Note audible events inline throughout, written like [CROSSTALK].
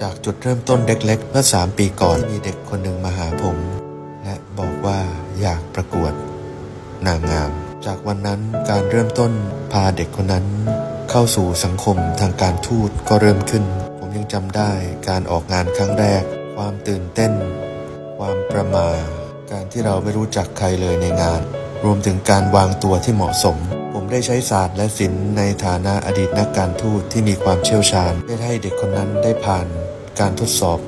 จากจุดเริ่มต้นเล็กๆเมื่อ 3 ปีก่อนมีเด็กคนหนึ่งมาหาผม และบอกว่าอยากประกวด นางงาม จากวันนั้นการเริ่มต้นพาเด็กคนนั้น เข้าสู่สังคมทางการทูตก็เริ่มขึ้น ผมยังจำได้การออกงานครั้งแรก ความตื่นเต้น ความประมาการที่เราไม่รู้จักใครเลยในงาน รวมถึงการวางตัวที่เหมาะสมผมได้ใช้ศาสตร์และศิลป์ในฐานะอดีตนักการทูตที่มีความเชี่ยวชาญเพื่อให้เด็กคนนั้นได้ผ่าน การทดสอบ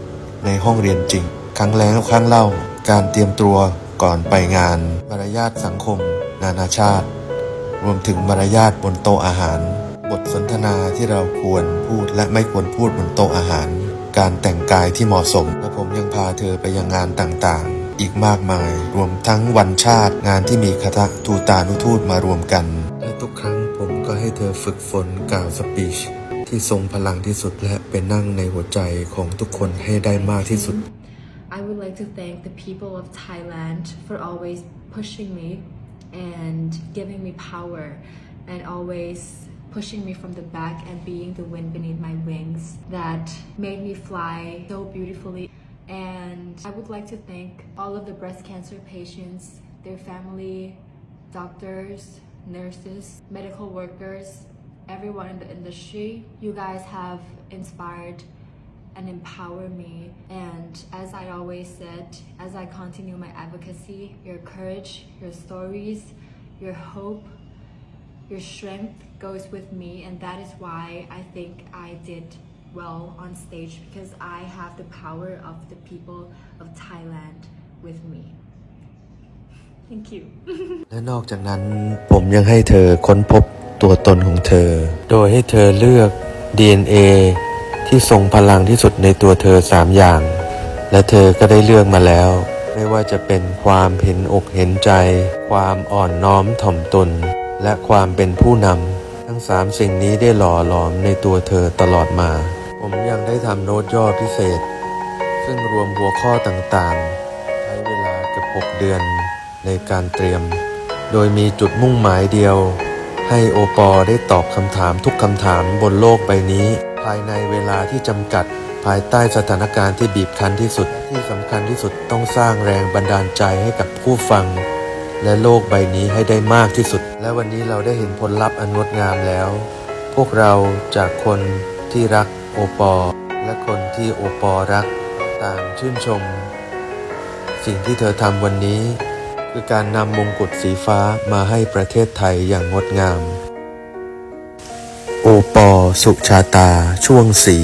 ในห้องเรียนจริง ครั้งแล้วครั้งเล่า การเตรียมตัวก่อนไปงาน มารยาทสังคม นานาชาติ รวมถึงมารยาทบนโต๊ะอาหาร บทสนทนาที่เราควรพูดและไม่ควรพูดบนโต๊ะอาหาร การแต่งกายที่เหมาะสม และผมยังพาเธอไปยังงานต่างๆ อีกมากมาย รวมทั้งวันชาติงานที่มีคณะทูตานุทูตมารวมกันและทุกครั้งผมก็ให้เธอฝึกฝนกล่าวสปีช ที่ทรงพลังที่สุดและเป็นนั่งในหัวใจของทุกคนให้ได้มากที่สุด I would like to thank the people of Thailand for always pushing me and giving me power and always pushing me from the back and being the wind beneath my wings that made me fly so beautifully. And I would like to thank all of the breast cancer patients, their family, doctors, nurses, medical workers, everyone in the industry. You guys have inspired and empower me. And as I always said, as I continue my advocacy, your courage, your stories, your hope, your strength goes with me. And that is why I think I did well on stage because I have the power of the people of Thailand with me. Thank you. [LAUGHS] [LAUGHS] และนอกจากนั้นผมยังให้เธอค้นพบ ตัวตนของเธอ โดยให้เธอเลือก DNA ที่ทรงพลังที่สุดในตัวเธอสามอย่าง และเธอก็ได้เลือกมาแล้ว ไม่ว่าจะเป็นความเห็นอกเห็นใจ ความอ่อนน้อมถ่อมตน และความเป็นผู้นำทั้งสามสิ่งนี้ได้หล่อหลอมในตัวเธอตลอดมา ผมยังได้ทำโน้ตย่อพิเศษ ซึ่งรวมหัวข้อต่างๆ ใช้เวลาเกือบ6เดือนในการเตรียม โดยมีจุดมุ่งหมายเดียว ให้โอปอได้ตอบคำถามทุกคำถามบนโลกใบนี้ ภายในเวลาที่จำกัด ภายใต้สถานการณ์ที่บีบคั้นที่สุด ที่สำคัญที่สุดต้องสร้างแรงบันดาลใจให้กับผู้ฟัง และโลกใบนี้ให้ได้มากที่สุด และวันนี้เราได้เห็นผลลัพธ์อันงดงามแล้ว พวกเราจากคนที่รักโอปอ และคนที่โอปอรัก ต่างชื่นชม สิ่งที่เธอทำวันนี้ คือการนำมงกุฎสีฟ้ามาให้ประเทศไทยอย่างงดงาม โอปอสุชาตา ช่วงสี